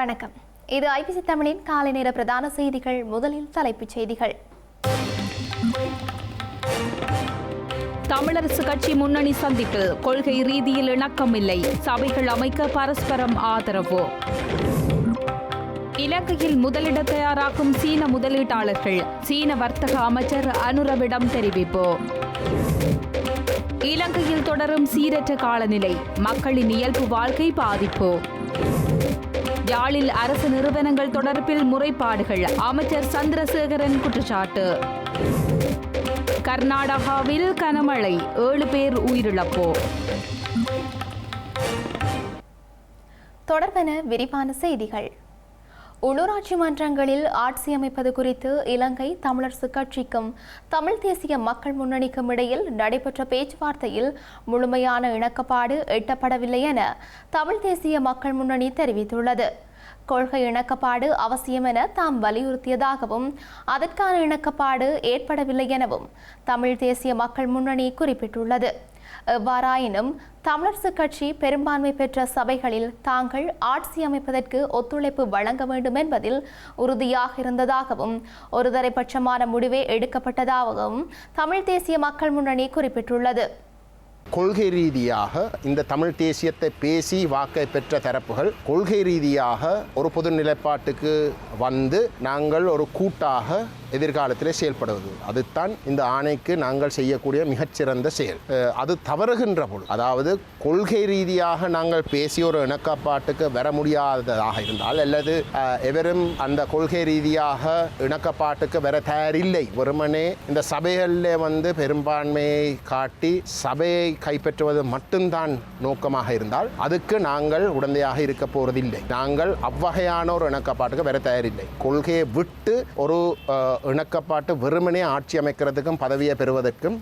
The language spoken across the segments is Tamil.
வணக்கம். இது ஐபிசி தமிழின் காலை நேர பிரதான செய்திகள் முதலில் தலைப்புச் செய்திகள். தமிழரசு கட்சி முன்னணி சந்திப்பில் கொள்கை ரீதியில் இணக்கமில்லை சபைகள் அமைக்க பரஸ்பரம் ஆதரவு. இலங்கையில் முதலிட தயாராகும் சீன முதலீட்டாளர்கள் சீன வர்த்தக அமைச்சர் அனுரவிடம் தெரிவிப்பு. இலங்கையில் தொடரும் சீரற்ற காலநிலை மக்களின் இயல்பு வாழ்க்கை பாதிப்பு. யாழில் அரசு நிறுவனங்கள் தொடர்பில் முறைப்பாடுகள். அமைச்சர் சந்திரசேகரன் குற்றச்சாட்டு. கர்நாடகாவில் கனமழை. ஏழு பேர் உயிரிழப்பு. தொடர்பென விரிவான செய்திகள். உள்ளூராட்சி மன்றங்களில் ஆட்சி அமைப்பது குறித்து இலங்கை தமிழரசு கட்சிக்கும் தமிழ் தேசிய மக்கள் முன்னணிக்கும் இடையில் நடைபெற்ற பேச்சுவார்த்தையில் முழுமையான இணக்கப்பாடு எட்டப்படவில்லை என தமிழ் தேசிய மக்கள் முன்னணி தெரிவித்துள்ளது. கொள்கை இணக்கப்பாடு அவசியம் என தாம் வலியுறுத்தியதாகவும் அதற்கான இணக்கப்பாடு ஏற்படவில்லை எனவும் தமிழ் தேசிய மக்கள் முன்னணி குறிப்பிட்டுள்ளது. எவ்வாறாயினும் தமிழரசு கட்சி பெரும்பான்மை பெற்ற சபைகளில் தாங்கள் ஆட்சி அமைப்பதற்கு ஒத்துழைப்பு வழங்க வேண்டும் என்பதில் உறுதியாக இருந்ததாகவும் ஒருதலைபட்சமான முடிவே எடுக்கப்பட்டதாகவும் தமிழ் தேசிய மக்கள் முன்னணி குறிப்பிட்டுள்ளது. கொள்கை ரீதியாக இந்த தமிழ் தேசியத்தை பேசி வாக்கை பெற்ற தரப்புகள் கொள்கை ரீதியாக ஒரு பொது நிலைப்பாட்டுக்கு வந்து நாங்கள் ஒரு கூட்டாக எதிர்காலத்தில் செயல்படுவது. அதுதான் இந்த ஆணைக்கு நாங்கள் செய்யக்கூடிய மிகச்சிறந்த செயல். அது தவறுகின்ற பொழுது அதாவது கொள்கை ரீதியாக நாங்கள் பேசி ஒரு இணக்கப்பாட்டுக்கு வர முடியாததாக இருந்தால் அல்லது எவரும் அந்த கொள்கை ரீதியாக இணக்கப்பாட்டுக்கு வர தயாரில்லை. வெறுமனே இந்த சபைகளில் வந்து பெரும்பான்மையை காட்டி சபையை கைப்பற்றுவது மட்டும்தான் நோக்கமாக இருந்தால் அதுக்கு நாங்கள் உடந்தையாக இருக்க போவதில்லை நாங்கள் அவ்வகையான ஒரு இணக்கப்பாட்டுக்கு வர தயாரில்லை. கொள்கையை விட்டு ஒரு இணக்கப்பாட்டு வெறுமனே ஆட்சி அமைக்கிறதுக்கும் பதவியை பெறுவதற்கும்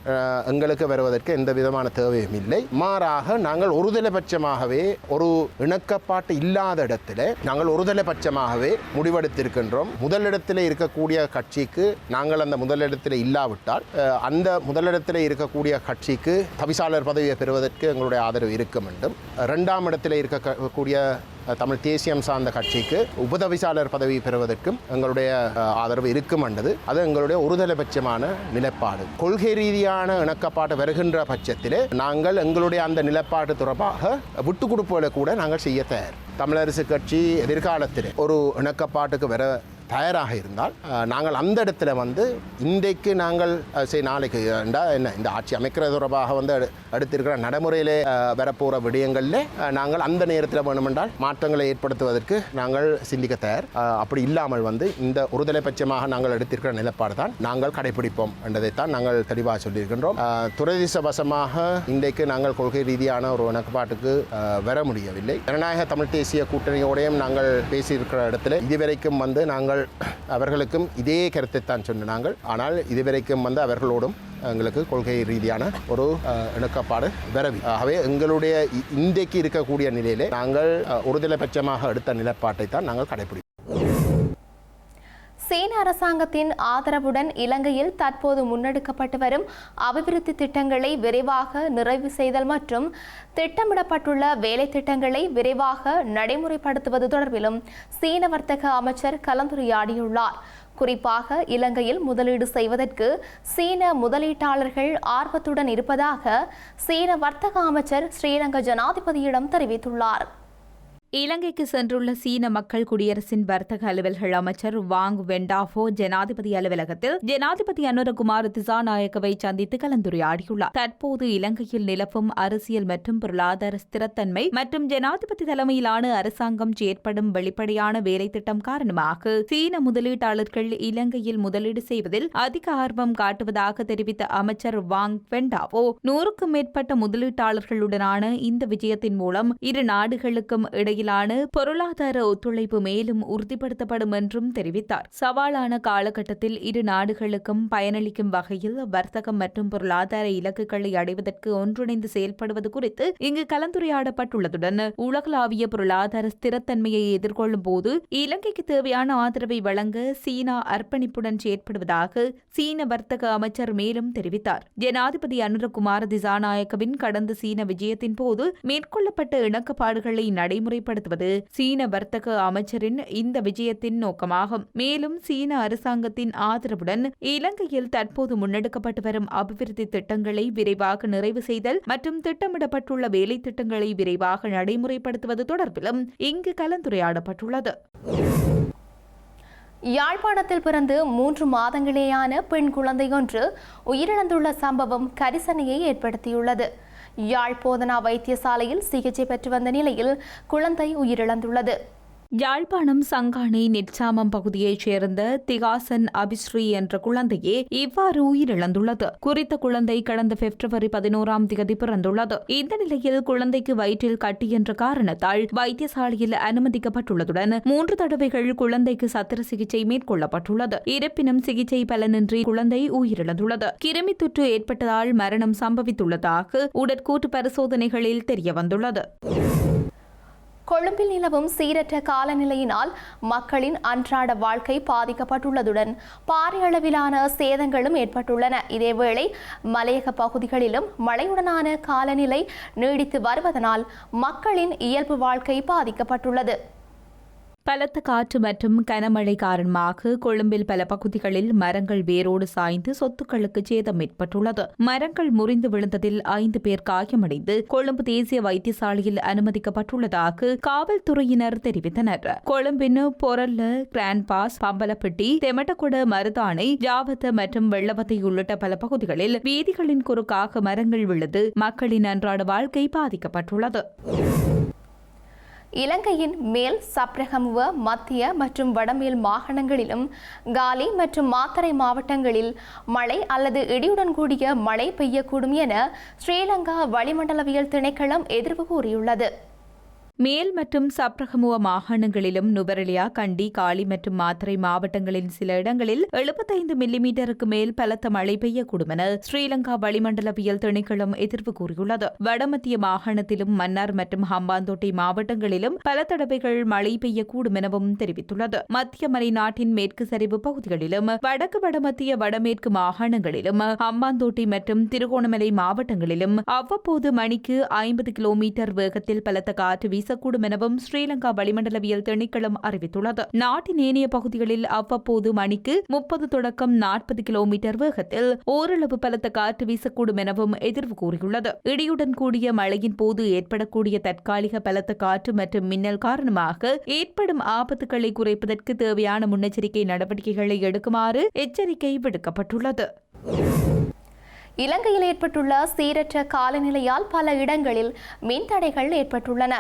எங்களுக்கு வருவதற்கு எந்த விதமான தேவையும் இல்லை. மாறாக நாங்கள் ஒருதலைபட்சமாகவே ஒரு இணக்கப்பாட்டு இல்லாத இடத்துல நாங்கள் ஒருதலைபட்சமாகவே முடிவெடுத்திருக்கின்றோம். முதலிடத்தில் இருக்கக்கூடிய கட்சிக்கு நாங்கள் அந்த முதலிடத்தில் இல்லாவிட்டால் அந்த முதலிடத்தில் இருக்கக்கூடிய கட்சிக்கு தவிசாளர் பதவியை பெறுவதற்கு எங்களுடைய ஆதரவு இருக்க வேண்டும். ரெண்டாம் இடத்தில் இருக்கக்கூடிய தமிழ் தேசியம் சார்ந்த கட்சிக்கு உபதவிசாளர் பதவி பெறுவதற்கும் எங்களுடைய ஆதரவு இருக்கும் என்றது. அது எங்களுடைய ஒருதலைபட்சமான நிலைப்பாடு. கொள்கை ரீதியான இணக்கப்பாடு வருகின்ற பட்சத்தில் நாங்கள் எங்களுடைய அந்த நிலைப்பாடு தொடர்பாக விட்டு கொடுப்புகளை கூட நாங்கள் செய்ய தயார். தமிழரசு கட்சி எதிர்காலத்தில் ஒரு இணக்கப்பாட்டுக்கு வர தயாராக இருந்தால் நாங்கள் அந்த இடத்துல வந்து இன்றைக்கு நாங்கள் சரி நாளைக்கு என்ன இந்த ஆட்சி அமைக்கிறது தொடர்பாக வந்து அடு- அடுத்திருக்கிற நடைமுறையிலே வரப்போகிற விடயங்களில் நாங்கள் அந்த நேரத்தில் வேணுமென்றால் மாற்றங்களை ஏற்படுத்துவதற்கு நாங்கள் சிந்திக்க தயார். அப்படி இல்லாமல் வந்து இந்த ஒருதலைபட்சமாக நாங்கள் எடுத்திருக்கிற நிலப்பாடு தான் நாங்கள் கடைபிடிப்போம் என்றதைத்தான் நாங்கள் தெளிவாக சொல்லியிருக்கின்றோம். துரதிசவசமாக இன்றைக்கு நாங்கள் கொள்கை ரீதியான ஒரு இணக்கப்பாட்டுக்கு வர முடியவில்லை. ஜனநாயக தமிழ் தேசிய கூட்டணியோடையும் நாங்கள் பேசியிருக்கிற இடத்துல இதுவரைக்கும் வந்து நாங்கள் அவர்களுக்கும் இதே கருத்தை தான் சொன்ன நாங்கள். ஆனால் இதுவரைக்கும் வந்து அவர்களோடும் எங்களுக்கு கொள்கை ரீதியான ஒரு அஹ், இணக்கப்பாடு வரவி. ஆகவே எங்களுடைய இன்றைக்கு இருக்கக்கூடிய நிலையிலே நாங்கள் ஒருதலைபட்சமாக எடுத்த நிலைப்பாட்டை தான் நாங்கள் கடைபிடிப்போம் சீன அரசாங்கத்தின் ஆதரவுடன் இலங்கையில் தற்போது முன்னெடுக்கப்பட்டு வரும் அபிவிருத்தி திட்டங்களை விரைவாக நிறைவு செய்தல் மற்றும் திட்டமிடப்பட்டுள்ள வேலை திட்டங்களை விரைவாக நடைமுறைப்படுத்துவது தொடர்பிலும் சீன வர்த்தக அமைச்சர் கலந்துரையாடியுள்ளார். குறிப்பாக இலங்கையில் முதலீடு செய்வதற்கு சீன முதலீட்டாளர்கள் ஆர்வத்துடன் இருப்பதாக சீன வர்த்தக அமைச்சர் ஸ்ரீலங்கா ஜனாதிபதியிடம் தெரிவித்துள்ளார். இலங்கைக்கு சென்றுள்ள சீன மக்கள் குடியரசின் வர்த்தக அலுவல்கள் அமைச்சர் வாங் வெண்டாஃபோ ஜனாதிபதி அலுவலகத்தில் ஜனாதிபதி அனுரகுமார் திசாநாயக்கவை சந்தித்து கலந்துரையாடியுள்ளார். தற்போது இலங்கையில் நிலவும் அரசியல் மற்றும் பொருளாதார ஸ்திரத்தன்மை மற்றும் ஜனாதிபதி தலைமையிலான அரசாங்கம் செயற்படும் வெளிப்படையான வேலைத்திட்டம் காரணமாக சீன முதலீட்டாளர்கள் இலங்கையில் முதலீடு செய்வதில் அதிக ஆர்வம் காட்டுவதாக தெரிவித்த அமைச்சர் வாங் வெண்டாவோ நூறுக்கும் மேற்பட்ட முதலீட்டாளர்களுடனான இந்த விஜயத்தின் மூலம் இரு நாடுகளுக்கும் இடையிலான பொருளாதார ஒத்துழைப்பு மேலும் உறுதிப்படுத்தப்படும் என்றும் தெரிவித்தார். சவாலான காலகட்டத்தில் இரு நாடுகளுக்கும் பயனளிக்கும் வகையில் வர்த்தகம் மற்றும் பொருளாதார இலக்குகளை அடைவதற்கு ஒன்றிணைந்து செயல்படுவது குறித்து இங்கு கலந்துரையாடப்பட்டுள்ளதுடன் உலகளாவிய பொருளாதார ஸ்திரத்தன்மையை எதிர்கொள்ளும் போது இலங்கைக்கு தேவையான ஆதரவை வழங்க சீனா அர்ப்பணிப்புடன் செயற்படுவதாக சீன வர்த்தக அமைச்சர் மேலும் தெரிவித்தார். ஜனாதிபதி அனுரகுமார் திசாநாயக்கவின் கடந்த சீன விஜயத்தின் போது மேற்கொள்ளப்பட்ட இணக்கப்பாடுகளை நடைமுறைப்படுத்த நடைமுறைப்படுத்துவது சீன வர்த்தக அமைச்சரின் இந்த விஜயத்தின் நோக்கமாகும். மேலும் சீன அரசாங்கத்தின் ஆதரவுடன் இலங்கையில் தற்போது முன்னெடுக்கப்பட்டு வரும் அபிவிருத்தி திட்டங்களை விரைவாக நிறைவு செய்தல் மற்றும் திட்டமிடப்பட்டுள்ள வேலை திட்டங்களை விரைவாக நடைமுறைப்படுத்துவது தொடர்பிலும் இங்கு கலந்துரையாடப்பட்டுள்ளது. யாழ்ப்பாணத்தில் பிறந்து மூன்று மாதங்களேயான பெண் குழந்தையொன்று உயிரிழந்துள்ள சம்பவம் கரிசனையை ஏற்படுத்தியுள்ளது. யாழ் போதனா வைத்தியசாலையில் சிகிச்சை பெற்று வந்த நிலையில் குழந்தை உயிரிழந்துள்ளது. யாழ்ப்பாணம் சங்கானை நெற்சாமம் பகுதியைச் சேர்ந்த திகாசன் அபிஸ்ரீ என்ற குழந்தையே இவ்வாறு உயிரிழந்துள்ளது. குறித்த குழந்தை கடந்த பிப்ரவரி பதினோராம் தேதி பிறந்துள்ளது. இந்த நிலையில் குழந்தைக்கு வயிற்றில் கட்டி என்ற காரணத்தால் வைத்தியசாலையில் அனுமதிக்கப்பட்டுள்ளதுடன் மூன்று தடவைகள் குழந்தைக்கு சத்திர சிகிச்சை மேற்கொள்ளப்பட்டுள்ளது. இருப்பினும் சிகிச்சை பலனின்றி குழந்தை உயிரிழந்துள்ளது. கிருமி தொற்று ஏற்பட்டதால் மரணம் சம்பவித்துள்ளதாக உடற்கூட்டு பரிசோதனைகளில் தெரியவந்துள்ளது. கொழும்பில் நிலவும் சீரற்ற காலநிலையினால் மக்களின் அன்றாட வாழ்க்கை பாதிக்கப்பட்டுள்ளதுடன் பாரிய அளவிலான சேதங்களும் ஏற்பட்டுள்ளன. இதேவேளை மலையக பகுதிகளிலும் மழையுடனான காலநிலை நீடித்து வருவதனால் மக்களின் இயல்பு வாழ்க்கை பாதிக்கப்பட்டுள்ளது. பலத்த காற்று மற்றும் கனமழை காரணமாக கொழும்பில் பல பகுதிகளில் மரங்கள் வேரோடு சாய்ந்து சொத்துக்களுக்கு சேதம் ஏற்பட்டுள்ளது. மரங்கள் முறிந்து விழுந்ததில் ஐந்து பேர் காயமடைந்து கொழும்பு தேசிய வைத்தியசாலையில் அனுமதிக்கப்பட்டுள்ளதாக காவல்துறையினர் தெரிவித்தனர். கொழும்பின் பொரல்ல கிராண்ட் பாஸ் பம்பலப்பட்டி தெமட்டகுட மருதானை ஜாவத்த மற்றும் வெள்ளவத்தை உள்ளிட்ட பல பகுதிகளில் வீதிகளின் குறுக்காக மரங்கள் விழுந்து மக்களின் அன்றாட வாழ்க்கை பாதிக்கப்பட்டுள்ளது. இலங்கையின் மேல் சப்ரகமுவ மத்திய மற்றும் வடமேல் மாகாணங்களிலும் காலி மற்றும் மாத்தரை மாவட்டங்களில் மழை அல்லது இடியுடன் கூடிய மழை பெய்யக்கூடும் என ஸ்ரீலங்கா வளிமண்டலவியல் திணைக்களம் எதிர்வு கூறியுள்ளது. மேல் மற்றும் சப்ரகமுவ மாகாணங்களிலும் நுவரெலியா கண்டி காலி மற்றும் மாத்திரை மாவட்டங்களின் சில இடங்களில் எழுபத்தைந்து மில்லிமீட்டருக்கு மேல் பலத்த மழை பெய்யக்கூடும் என ஸ்ரீலங்கா வளிமண்டலவியல் திணைக்களம் எதிர்வு கூறியுள்ளது. வடமத்திய மாகாணத்திலும் மன்னார் மற்றும் ஹம்பாந்தோட்டை மாவட்டங்களிலும் பல தடவைகள் மழை பெய்யக்கூடும் எனவும் தெரிவித்துள்ளது. மத்திய மலைநாட்டின் மேற்கு சரிவு பகுதிகளிலும் வடக்கு வடமத்திய வடமேற்கு மாகாணங்களிலும் ஹம்பாந்தோட்டை மற்றும் திருகோணமலை மாவட்டங்களிலும் அவ்வப்போது மணிக்கு ஐம்பது கிலோமீட்டர் வேகத்தில் பலத்த காற்று வீசக்கூடும் எனவும் ஸ்ரீலங்கா வளிமண்டலவியல் திணைக்களம் அறிவித்துள்ளது. நாட்டின் ஏனைய பகுதிகளில் அவ்வப்போது மணிக்கு முப்பது தொடக்கம் நாற்பது கிலோமீட்டர் வேகத்தில் ஓரளவு பலத்த காற்று வீசக்கூடும் எனவும் எதிர்வு கூறியுள்ளது. இடியுடன் கூடிய மழையின் போது ஏற்படக்கூடிய தற்காலிக பலத்த காற்று மற்றும் மின்னல் காரணமாக ஏற்படும் ஆபத்துக்களை குறைப்பதற்கு தேவையான முன்னெச்சரிக்கை நடவடிக்கைகளை எடுக்குமாறு எச்சரிக்கை விடுக்கப்பட்டுள்ளது. இலங்கையில் ஏற்பட்டுள்ள சீரற்ற காலநிலையால் பல இடங்களில் மின்தடைகள் ஏற்பட்டுள்ளன.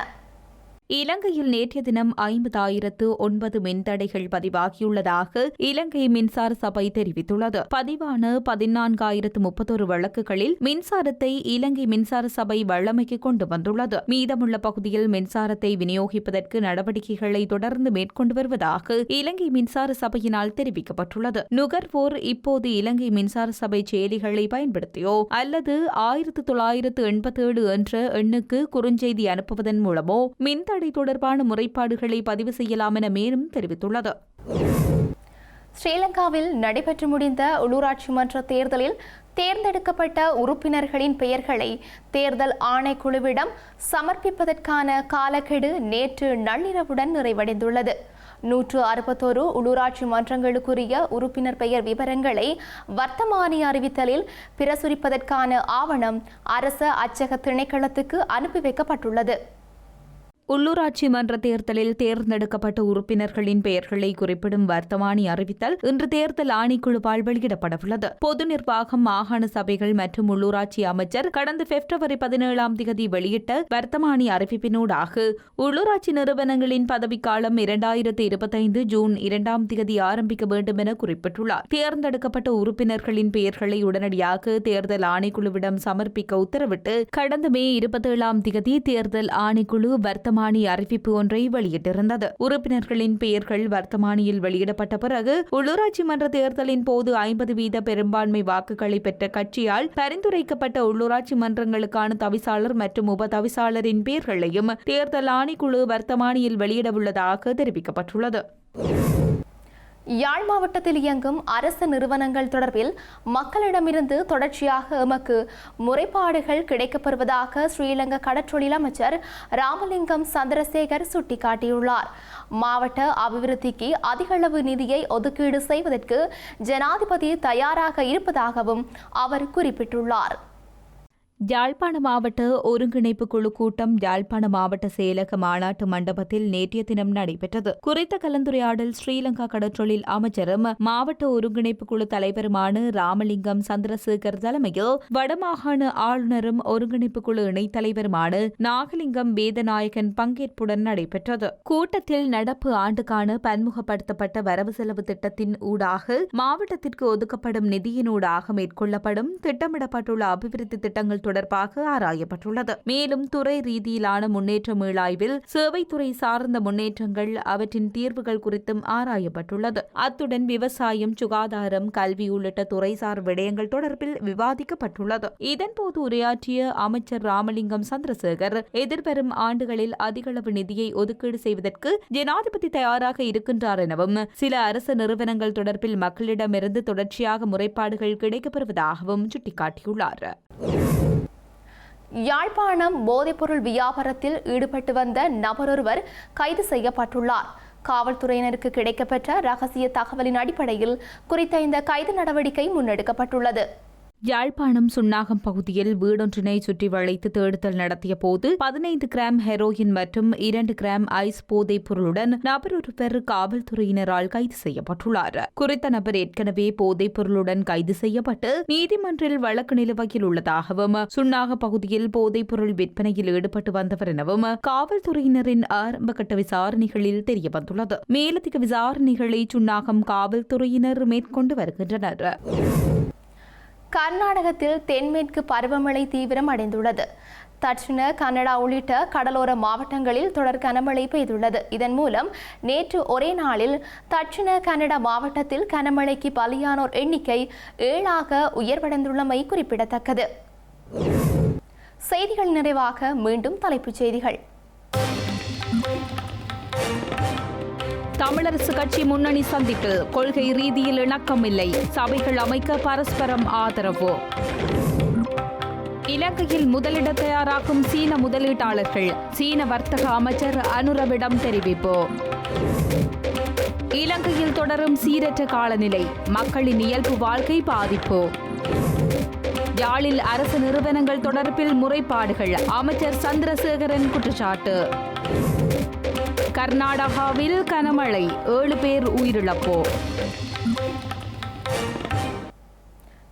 இலங்கையில் நேற்றைய தினம் ஐம்பதாயிரத்து ஒன்பது மின்தடைகள் பதிவாகியுள்ளதாக இலங்கை மின்சார சபை தெரிவித்துள்ளது. பதிவான பதினான்காயிரத்து முப்பத்தொரு வழக்குகளில் மின்சாரத்தை இலங்கை மின்சார சபை வழமைக்கு கொண்டு வந்துள்ளது. மீதமுள்ள பகுதியில் மின்சாரத்தை விநியோகிப்பதற்கு நடவடிக்கைகளை தொடர்ந்து மேற்கொண்டு வருவதாக இலங்கை மின்சார சபையினால் தெரிவிக்கப்பட்டுள்ளது. நுகர்வோர் இப்போது இலங்கை மின்சார சபை செயலிகளை பயன்படுத்தியோ அல்லது ஆயிரத்து தொள்ளாயிரத்து எண்பத்தேழு என்ற எண்ணுக்கு குறுஞ்செய்தி அனுப்புவதன் மூலமோ மின்தடை தொடர்பான முறைப்பாடுகளை பதிவு செய்யலாம் என மேலும் தெரிவித்துள்ளது. ஸ்ரீலங்காவில் நடைபெற்று முடிந்த உள்ளூராட்சி மன்ற தேர்தலில் தேர்ந்தெடுக்கப்பட்ட உறுப்பினர்களின் பெயர்களை தேர்தல் ஆணைக்குழுவிடம் சமர்ப்பிப்பதற்கான காலக்கெடு நேற்று நள்ளிரவுடன் நிறைவடைந்துள்ளது. நூற்று அறுபத்தோரு உள்ளூராட்சி மன்றங்களுக்குரிய உறுப்பினர் பெயர் விவரங்களை வர்த்தமானி அறிவித்தலில் பிரசுரிப்பதற்கான ஆவணம் அரச அச்சக திணைக்களத்துக்கு அனுப்பி வைக்கப்பட்டுள்ளது. உள்ளூராட்சி மன்ற தேர்தலில் தேர்ந்தெடுக்கப்பட்ட உறுப்பினர்களின் பெயர்களை குறிப்பிடும் வர்த்தமானி அறிவித்தல் இன்று தேர்தல் ஆணைக்குழுவால் வெளியிடப்படவுள்ளது. பொது நிர்வாகம் மாகாண சபைகள் மற்றும் உள்ளூராட்சி அமைச்சர் கடந்த பிப்ரவரி பதினேழாம் தேதி வெளியிட்ட வர்த்தமானி அறிவிப்பினூடாக உள்ளூராட்சி நிறுவனங்களின் பதவிக்காலம் இரண்டாயிரத்தி இருபத்தைந்து ஜூன் இரண்டாம் தேதி ஆரம்பிக்க வேண்டும் என குறிப்பிட்டுள்ளார். தேர்ந்தெடுக்கப்பட்ட உறுப்பினர்களின் பெயர்களை உடனடியாக தேர்தல் ஆணைக்குழுவிடம் சமர்ப்பிக்க உத்தரவிட்டு கடந்த மே இருபத்தேழாம் தேதி தேர்தல் ஆணைக்குழு வர்த்தமான அறிவிப்பு ஒன்றை வெளியிட்டிருந்தது. உறுப்பினர்களின் பெயர்கள் வர்த்தமானியில் வெளியிடப்பட்ட பிறகு உள்ளூராட்சி மன்ற தேர்தலின் போது ஐம்பது வீத பெரும்பான்மை வாக்குகளை பெற்ற கட்சியால் பரிந்துரைக்கப்பட்ட உள்ளூராட்சி மன்றங்களுக்கான தவிசாளர் மற்றும் உப தவிசாளரின் பெயர்களையும் தேர்தல் ஆணைக்குழு வர்த்தமானியில் வெளியிடவுள்ளதாக தெரிவிக்கப்பட்டுள்ளது. யாழ் மாவட்டத்தில் இயங்கும் அரசு நிறுவனங்கள் தொடர்பில் மக்களிடமிருந்து தொடர்ச்சியாக எமக்கு முறைப்பாடுகள் கிடைக்கப்பெறுவதாக ஸ்ரீலங்கா கடற்றொழில் அமைச்சர் ராமலிங்கம் சந்திரசேகர் சுட்டிக்காட்டியுள்ளார். மாவட்ட அபிவிருத்திக்கு அதிகளவு நிதியை ஒதுக்கீடு செய்வதற்கு ஜனாதிபதி தயாராக இருப்பதாகவும் அவர் குறிப்பிட்டுள்ளார். யாழ்ப்பாண மாவட்ட ஒருங்கிணைப்பு குழு கூட்டம் யாழ்ப்பாண மாவட்ட செயலக மாநாட்டு மண்டபத்தில் நேற்றைய தினம் நடைபெற்றது. குறித்த கலந்துரையாடல் ஸ்ரீலங்கா கடற்றொழில் அமைச்சரும் மாவட்ட ஒருங்கிணைப்பு குழு தலைவருமான ராமலிங்கம் சந்திரசேகர் தலைமையில் வடமாகாண ஆளுநரும் ஒருங்கிணைப்பு குழு இணைத் தலைவருமான நாகலிங்கம் வேதநாயகன் பங்கேற்புடன் நடைபெற்றது. கூட்டத்தில் நடப்பு ஆண்டுக்கான பன்முகப்படுத்தப்பட்ட வரவு செலவு திட்டத்தின் ஊடாக மாவட்டத்திற்கு ஒதுக்கப்படும் நிதியினூடாக மேற்கொள்ளப்படும் திட்டமிடப்பட்டுள்ள அபிவிருத்தி திட்டங்கள் தொடர்பாக ஆராயப்பட்டுள்ளது. மேலும் துறை ரீதியிலான முன்னேற்ற மீளாய்வில் சேவைத்துறை சார்ந்த முன்னேற்றங்கள் அவற்றின் தீர்வுகள் குறித்தும் ஆராயப்பட்டுள்ளது. அத்துடன் விவசாயம் சுகாதாரம் கல்வி உள்ளிட்ட துறைசார் விடயங்கள் தொடர்பில் விவாதிக்கப்பட்டுள்ளது. இதன்போது உரையாற்றிய அமைச்சர் ராமலிங்கம் சந்திரசேகர் எதிர்வரும் ஆண்டுகளில் அதிகளவு நிதியை ஒதுக்கீடு செய்வதற்கு ஜனாதிபதி தயாராக இருக்கின்றார் எனவும் சில அரசு நிறுவனங்கள் தொடர்பில் மக்களிடமிருந்து தொடர்ச்சியாக முறைப்பாடுகள் கிடைக்கப்பெறுவதாகவும் சுட்டிக்காட்டியுள்ளார். யாழ்ப்பாணம் போதைப்பொருள் வியாபாரத்தில் ஈடுபட்டு வந்த நபரொருவர் கைது செய்யப்பட்டுள்ளார். காவல்துறையினருக்கு கிடைக்கப்பெற்ற ரகசிய தகவலின் அடிப்படையில் குறித்த இந்த கைது நடவடிக்கை முன்னெடுக்கப்பட்டுள்ளது. யாழ்ப்பாணம் சுன்னாகம் பகுதியில் வீடொன்றினை சுற்றி வளைத்து தேடுதல் நடத்திய போது பதினைந்து கிராம் ஹெரோயின் மற்றும் இரண்டு கிராம் ஐஸ் போதைப் பொருளுடன் நபர் ஒருவர் காவல்துறையினரால் கைது செய்யப்பட்டுள்ளார். குறித்த நபர் ஏற்கனவே போதைப் பொருளுடன் கைது செய்யப்பட்டு நீதிமன்றில் வழக்கு நிலுவையில் உள்ளதாகவும் சுன்னாக பகுதியில் போதைப் பொருள் விற்பனையில் ஈடுபட்டு வந்தவர் எனவும் காவல்துறையினரின் ஆரம்பகட்ட விசாரணைகளில் தெரியவந்துள்ளது. மேலதிக விசாரணைகளை சுன்னாகம் காவல்துறையினர் மேற்கொண்டு வருகின்றனர். கர்நாடகத்தில் தென்மேற்கு பருவமழை தீவிரம் அடைந்துள்ளது. தட்சிண கன்னடா உள்ளிட்ட கடலோர மாவட்டங்களில் தொடர் கனமழை பெய்துள்ளது. இதன் மூலம் நேற்று ஒரே நாளில் தட்சிண கன்னடா மாவட்டத்தில் கனமழைக்கு பலியானோர் எண்ணிக்கை ஏழாக உயர்வடைந்துள்ளமை குறிப்பிடத்தக்கது. செய்திகள் நிறைவாக மீண்டும் தலைப்புச் செய்திகள். தமிழரசு கட்சி முன்னணி சந்திப்பில் கொள்கை ரீதியில் இணக்கமில்லை. சபைகள் அமைக்க பரஸ்பரம் ஆதரவு. இலங்கையில் முதலிட தயாராகும் சீன முதலீட்டாளர்கள். சீன வர்த்தக அமைச்சர் அனுரவிடம் தெரிவிப்பு. இலங்கையில் தொடரும் சீரற்ற காலநிலை. மக்களின் இயல்பு வாழ்க்கை பாதிப்பு. யாழில் அரசு நிறுவனங்கள் தொடர்பில் முறைப்பாடுகள். அமைச்சர் சந்திரசேகரன் குற்றச்சாட்டு. கர்நாடகாவில் கனமழை. ஏழு பேர் உயிரிழப்பு.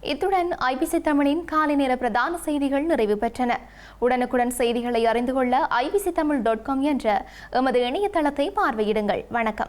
இத்துடன் ஐபிசி தமிழின் காலை நேர பிரதான செய்திகள் நிறைவு பெற்றன. உடனுக்குடன் செய்திகளை அறிந்து கொள்ள ஐபிசி தமிழ் டாட் காம் என்ற எமது இணையதளத்தை பார்வையிடுங்கள். வணக்கம்.